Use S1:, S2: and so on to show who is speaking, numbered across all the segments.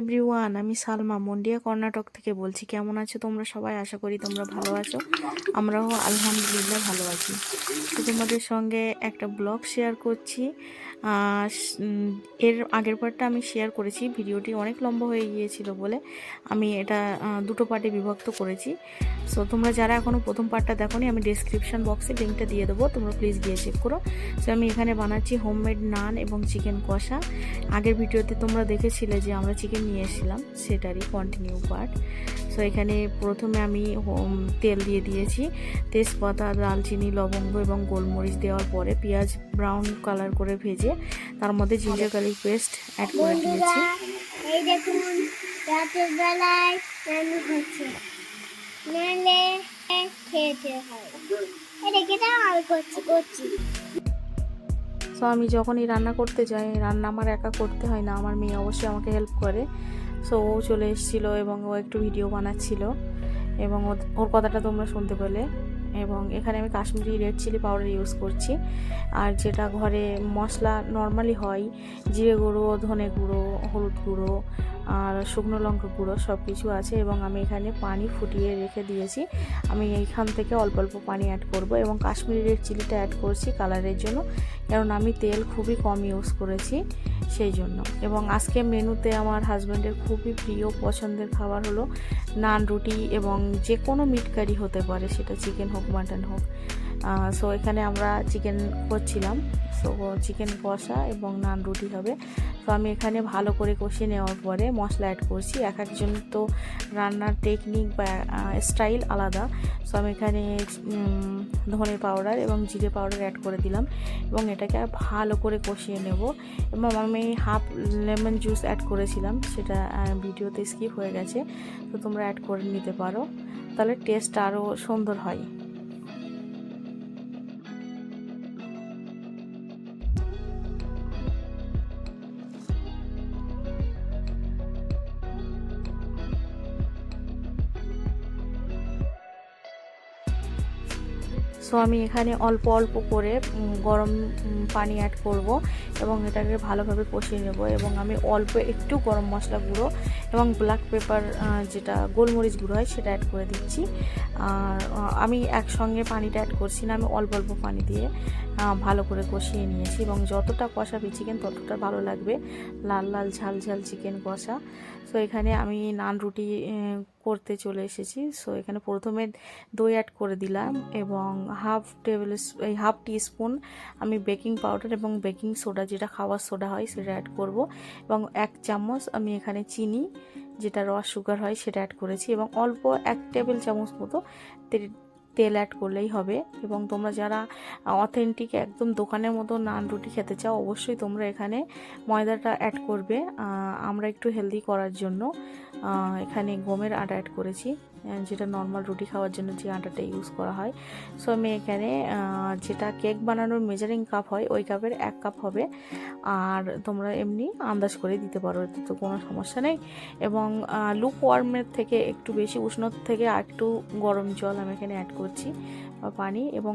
S1: Everyone আমি সালমা, মন্ডিয়া কর্ণাটক থেকে বলছি। কেমন আছো তোমরা সবাই? আশা করি তোমরা ভালো আছো। আমরাও আলহামদুলিল্লাহ ভালো আছি। তো তোমাদের সঙ্গে একটা ব্লগ শেয়ার করছি। এর আগের পার্টটা আমি শেয়ার করেছি। ভিডিওটি অনেক লম্বা হয়ে গিয়েছিল বলে আমি এটা দুটো পার্টে বিভক্ত করেছি। সো তোমরা যারা এখনও প্রথম পার্টটা দেখোনি, আমি ডিসক্রিপশন বক্সে লিঙ্কটা দিয়ে দেবো। তোমরা প্লিজ গিয়ে চেক করো। সো আমি এখানে বানাচ্ছি হোমমেড নান এবং চিকেন কষা। আগের ভিডিওতে তোমরা দেখেছিলে যে আমরা চিকেন নিয়ে এসেছিলাম সেটারই কন্টিনিউ পার্ট সো এখানে প্রথমে আমি তেল দিয়ে দিয়েছি তেজপাতা দালচিনি লবঙ্গ এবং গোলমরিচ দেওয়ার পরে পেঁয়াজ ব্রাউন কালার করে ভেজে তার মধ্যে জিঞ্জার গার্লিক পেস্ট অ্যাড করে দিয়েছি।
S2: এই দেখুন রাতের বেলায় রান্না হচ্ছে। নাহলে খেতে হয়। আমি করছি করছি।
S1: সো আমি যখনই রান্না করতে যাই, রান্না আমার একা করতে হয় না, আমার মেয়ে অবশ্যই আমাকে হেল্প করে। সো ও চলে এসেছিল এবং ও একটু ভিডিও বানাচ্ছিল এবং ওর- ওর কথাটা তোমরা শুনতে পেলে এবং এখানে আমি Kashmiri red chilli powder use করছি। আর যেটা ঘরে মশলা নর্মালি হয়, জিরে গুঁড়ো, ধনে গুঁড়ো, হলুদ গুঁড়ো আর শুকনো লঙ্কা গুঁড়ো সব কিছু আছে এবং আমি এখানে পানি ফুটিয়ে রেখে দিয়েছি। আমি এইখান থেকে অল্প অল্প পানি অ্যাড করব এবং কাশ্মীরি রেড চিলিটা অ্যাড করছি কালারের জন্য, কারণ আমি তেল খুবই কম ইউজ করেছি সেই জন্য। এবং আজকে মেনুতে আমার হাজব্যান্ডের খুবই প্রিয় পছন্দের খাবার হলো নান রুটি এবং যে কোনো মিট কারি হতে পারে, সেটা চিকেন হোক মাটন হোক। সো এখানে আমরা চিকেন করছিলাম। সো চিকেন কষা এবং নান রুটি হবে। তো আমি এখানে ভালো করে কষিয়ে নেওয়ার পরে মশলা অ্যাড করছি। এক একজন তো রান্নার টেকনিক বা স্টাইল আলাদা। সো আমি এখানে ধনে পাউডার এবং জিরে পাউডার অ্যাড করে দিলাম এবং এটাকে আর ভালো করে কষিয়ে নেব। এবং আমি হাফ লেমন জুস অ্যাড করেছিলাম, সেটা ভিডিওতে স্কিপ হয়ে গেছে। তো তোমরা অ্যাড করে নিতে পারো। তাহলে টেস্ট আরও সুন্দর হয়। সো আমি এখানে অল্প অল্প করে গরম পানি অ্যাড করব এবং এটাকে ভালোভাবে কষিয়ে নেব এবং আমি অল্প একটু গরম মশলা গুঁড়ো এবং ব্ল্যাক পেপার যেটা গোলমরিচ গুঁড়ো হয় সেটা অ্যাড করে দিচ্ছি। আর আমি একসঙ্গে পানিটা অ্যাড করছি না, আমি অল্প অল্প পানি দিয়ে ভালো করে কষিয়ে নিয়েছি এবং যতটা কষাবে চিকেন ততটা ভালো লাগবে। লাল লাল ঝাল ঝাল চিকেন কষা। সো এখানে আমি নান রুটি করতে চলে এসেছি। সো এখানে প্রথমে দই অ্যাড করে দিলাম এবং হাফ টেবিল এই হাফ টি স্পুন আমি বেকিং পাউডার এবং বেকিং সোডা যেটা খাওয়ার সোডা হয় সেটা অ্যাড করব এবং এক চামচ আমি এখানে চিনি যেটা রস সুগার হয় সেটা অ্যাড করেছি এবং অল্প এক টেবিল চামচ মতো তেল অ্যাড করলেই হবে এবং তোমরা যারা অথেন্টিক একদম দোকানের মতো নান রুটি খেতে চাও অবশ্যই তোমরা এখানে ময়দাটা অ্যাড করবে। আমরা একটু হেলদি করার জন্য। এখানে গমের আটা অ্যাড করেছি। যেটা নর্মাল রুটি খাওয়ার জন্য যে আটাটা ইউজ করা হয়। সো আমি এখানে যেটা কেক বানানোর মেজারিং কাপ হয়, ওই কাপের এক কাপ হবে। আর তোমরা এমনি আন্দাজ করে দিতে পারো, এতে তো কোনো সমস্যা নেই। এবং লুক ওয়ার্মের থেকে একটু বেশি, উষ্ণ থেকে আর একটু গরম জল আমি এখানে অ্যাড করছি পানি। এবং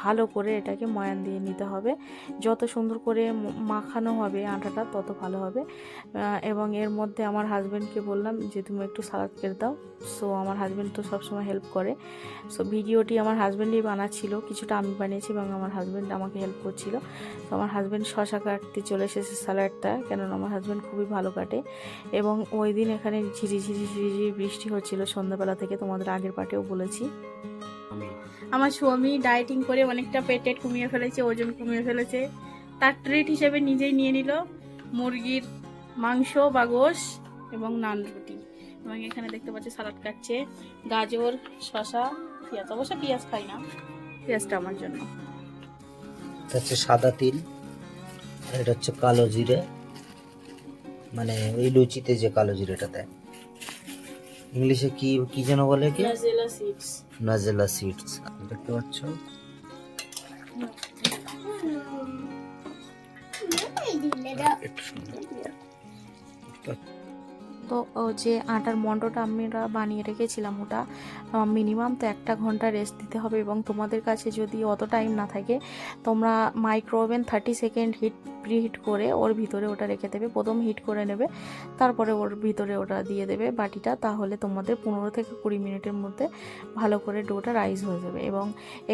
S1: ভালো করে এটাকে ময়ান দিয়ে নিতে হবে। যত সুন্দর করে মাখানো হবে আটাটা, তত ভালো হবে। এবং এর মধ্যে আমার হাজব্যান্ডকে বললাম যে, তুমি একটু সালাদ কেটে দাও। সো আমার হাজব্যান্ড তো সবসময় হেল্প করে। সো ভিডিওটি আমার হাজব্যান্ডই বানাচ্ছিল, কিছুটা আমি বানিয়েছি এবং আমার হাজব্যান্ড আমাকে হেল্প করছিল। তো আমার হাজব্যান্ড শশা কাটতে চলে এসেছে স্যালাডটা কেননা আমার হাজব্যান্ড খুবই ভালো কাটে। এবং ওই দিন এখানে ঝিরি ঝিরি ঝিরি ঝিরি বৃষ্টি হচ্ছিল সন্ধ্যাবেলা থেকে, তোমাদের আগের পার্টেও বলেছি।
S3: আমার স্বামী ডায়েটিং করে অনেকটা পেটেট কমিয়ে ফেলেছে, ওজন কমিয়ে ফেলেছে। তার ট্রিট হিসেবে নিজেই নিয়ে নিল মুরগির মাংস বা গোশ এবং নান রুটি। এবং এখানে দেখতে পাচ্ছি সালাদ কাটছে গাজর শশা পেঁয়াজ। অবশ্য পেঁয়াজ খাই না পেঁয়াজটা আমার জন্য।
S4: এটা হচ্ছে সাদা তিল এটা হচ্ছে কালো জিরে। মানে ওই লুচিতে যে কালো জিরেটা দেয়। ইংলিশে কি কি যেন বলে কি?
S3: নাজেলা সিডস
S4: নাজেলা সিডস দেখতে পাচ্ছ?
S2: এই
S4: একটু সুন্দর।
S1: তো যে আটার মন্ডটা আমরা বানিয়ে রেখেছিলাম ওটা মিনিমাম তো একটা ঘণ্টা রেস্ট দিতে হবে এবং তোমাদের কাছে যদি অত টাইম না থাকে, তোমরা micro oven thirty second heat preheat করে ওর ভিতরে ওটা রেখে দেবে। প্রথম হিট করে নেবে, তারপরে ওর ভিতরে ওটা দিয়ে দেবে বাটিটা, তাহলে তোমাদের পনেরো থেকে কুড়ি মিনিটের মধ্যে ভালো করে ডোটা রাইস হয়ে যাবে। এবং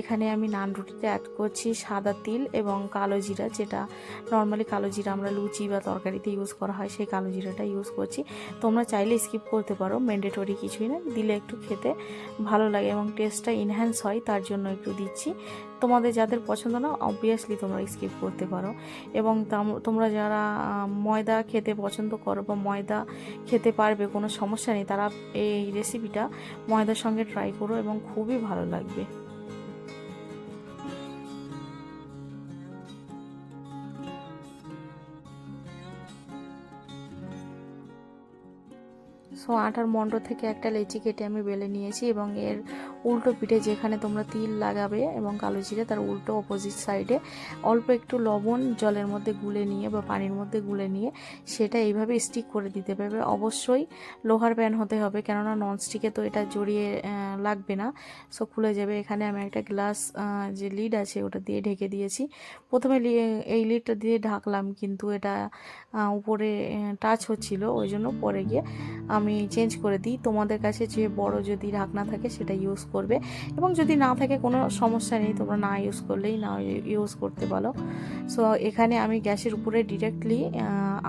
S1: এখানে আমি নান রুটিতে অ্যাড করছি সাদা তিল এবং কালো জিরা, যেটা নর্মালি কালো জিরা আমরা লুচি বা তরকারিতে ইউজ করা হয়, সেই কালো জিরাটা ইউজ করছি। তোমরা চাইলে স্কিপ করতে পারো ম্যান্ডেটরি কিছুই না, দিলে একটু খেতে ভালো লাগে এবং টেস্টটা ইনহ্যান্স হয়, তার জন্য একটু দিচ্ছি। তোমাদের যাদের পছন্দ না অবভিয়াসলি তোমরা স্কিপ করতে পারো। এবং তোমরা যারা ময়দা খেতে পছন্দ করো বা ময়দা খেতে পারবে, কোনো সমস্যা নেই, তারা এই রেসিপিটা ময়দার সঙ্গে ট্রাই করো এবং খুবই ভালো লাগবে। সো আটার মণ্ড থেকে একটা লেচি কেটে আমি বেলে নিয়েছি এবং এর উল্টো পিঠে যেখানে তোমরা তিল লাগাবে এবং কালো জিরে, তার উল্টো অপোজিট সাইডে অল্প একটু লবণ জলের মধ্যে গুলে নিয়ে বা পানির মধ্যে গুলে নিয়ে সেটা এইভাবে স্টিক করে দিতে পারবে। অবশ্যই লোহার প্যান হতে হবে, কেননা ননস্টিকে তো এটা জড়িয়ে লাগবে না। সো খুলে যাবে। এখানে আমি একটা গ্লাস যে লিড আছে ওটা দিয়ে ঢেকে দিয়েছি। প্রথমে এই লিডটা দিয়ে ঢাকলাম, কিন্তু এটা উপরে টাচ হচ্ছিল, ওই জন্য পরে গিয়ে আমি চেঞ্জ করে দিই। তোমাদের কাছে যে বড় যদি ঢাকনা থাকে সেটা ইউজ করবে। এবং যদি না থাকে কোনো সমস্যা নেই, তোমরা না ইউজ করলেই না ইউজ করতে পারো। সো এখানে আমি গ্যাসের উপরে ডিরেক্টলি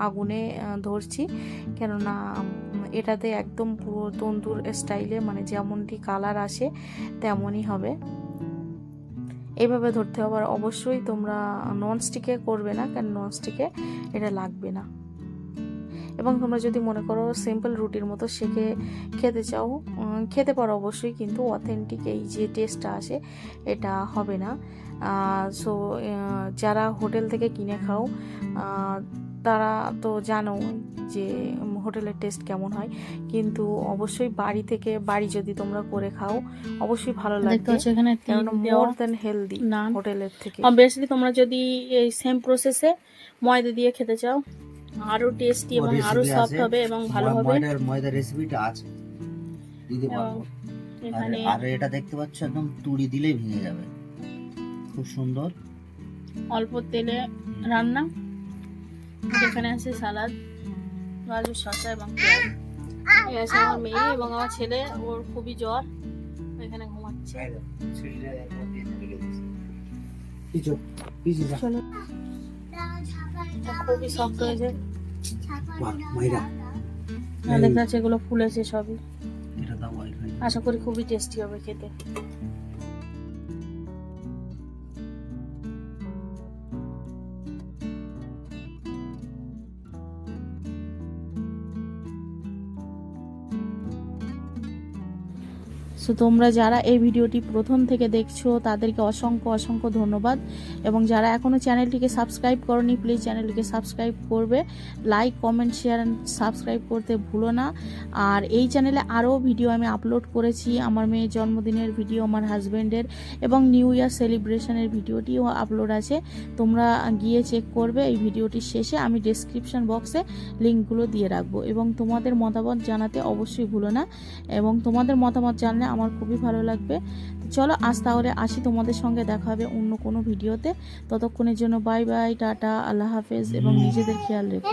S1: আগুনে ধরছি। কেননা এটাতে একদম পুরো তন্দুর স্টাইলে মানে যেমনটি কালার আসে, তেমনই হবে। এইভাবে ধরতে হবে। আর অবশ্যই তোমরা ননস্টিকে করবে না, কারণ ননস্টিকে এটা লাগবে না। এবং তোমরা যদি মনে করো সিম্পল রুটির মতো সেকে খেতে চাও খেতে পারো অবশ্যই কিন্তু অথেন্টিক এই যে টেস্টটা আসে এটা হবে না। সো যারা হোটেল থেকে কিনে খাও তারা তো জানো যে হোটেলের টেস্ট কেমন হয়। কিন্তু অবশ্যই বাড়ি থেকে বাড়ি যদি তোমরা করে খাও অবশ্যই ভালো লাগবে।
S3: এখানে
S1: মোর দেন হেলদি হোটেলের থেকে।
S3: অবভিয়াসলি তোমরা যদি এই সেম প্রসেসে ময়দা দিয়ে খেতে চাও আরও টেস্টি এবং আরও সফট হবে এবং ভালো হবে।
S4: ময়দার ময়দার রেসিপিটা আছে। দিতে পারব।
S3: এখানে
S4: আর এটা দেখতে পাচ্ছ একদম তুড়ি দিলেই ভেঙে যাবে। খুব সুন্দর।
S3: অল্প তেলে রান্না। এখানে আছে সালাদ গাজর শসা এবং এই আছে আমার মেয়ে এবং আমার ছেলে। ওর খুবই জ্বর। এখানে ঘুমাচ্ছে।
S4: যা।
S3: চলো। খুবই শক্ত হয়েছে
S4: মাইরা।
S3: দেখতে পাচ্ছি এগুলো ফুলেছে সবই। আশা করি খুবই টেস্টি হবে খেতে। সো তোমরা যারা এই ভিডিওটি প্রথম থেকে দেখছ, তাদেরকে অসংখ্য অসংখ্য ধন্যবাদ। এবং যারা এখনও চ্যানেলটিকে সাবস্ক্রাইব করনি প্লিজ চ্যানেলটিকে সাবস্ক্রাইব করবে। লাইক কমেন্ট শেয়ার সাবস্ক্রাইব করতে ভুলো না। আর এই চ্যানেলে আরও ভিডিও আমি আপলোড করেছি। আমার মেয়ের জন্মদিনের ভিডিও, আমার হাজব্যান্ডের এবং নিউ ইয়ার সেলিব্রেশনের ভিডিওটিও আপলোড আছে। তোমরা গিয়ে চেক করবে। এই ভিডিওটির শেষে আমি ডেসক্রিপশন বক্সে লিঙ্কগুলো দিয়ে রাখব। এবং তোমাদের মতামত জানাতে অবশ্যই ভুলো না। এবং তোমাদের মতামত জানলে আমার খুবই ভালো লাগবে। তো চলো, আজ তাহলে আসি তোমাদের সঙ্গে, দেখা হবে অন্য কোনো ভিডিওতে। ততক্ষণের জন্য বাই বাই টাটা, আল্লাহ হাফেজ, এবং নিজেদের খেয়াল রেখো।